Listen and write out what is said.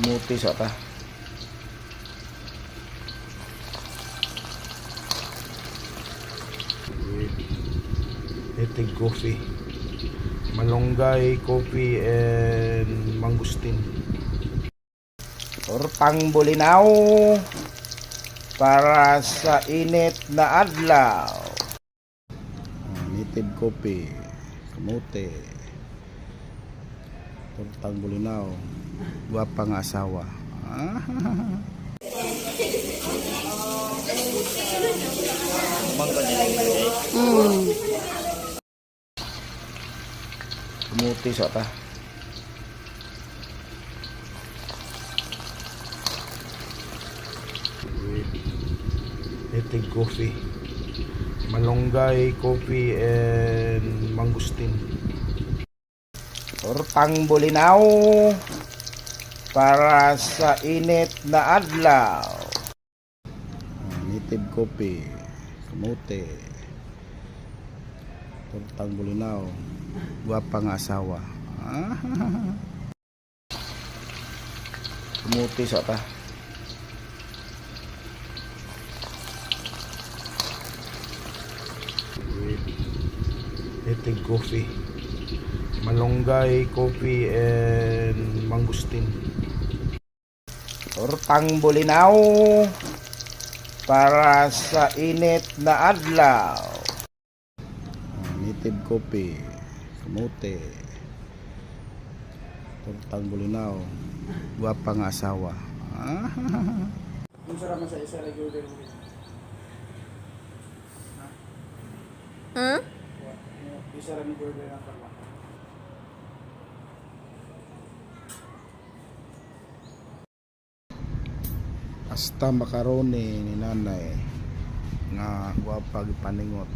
Kamuti sa ta. Itig coffee. Malunggay, coffee, and mangustin. Tortang bulinaw para sa init na adlaw. Native coffee, kamote, tortang bulinaw, gwapang asawa. Ah, Mm. kamote sa ta. Native coffee. Malunggay, coffee, and mangustin. Tortang bulinaw para sa init na adlaw. Native coffee, kamote, tortang bulinaw, gwapang asawa. Kamote sa ta. Native coffee. Malunggay, coffee, and mangustin. Tortang bulinaw para sa init na adlaw. Native coffee, kamote, tortang bulinaw, gwapang asawa. Ah, Kung sarap sa isa, regular mo rin. Huh? Isa rin regular ng karma. Hasta makaroni ni nanay nga gwapa gipaningot.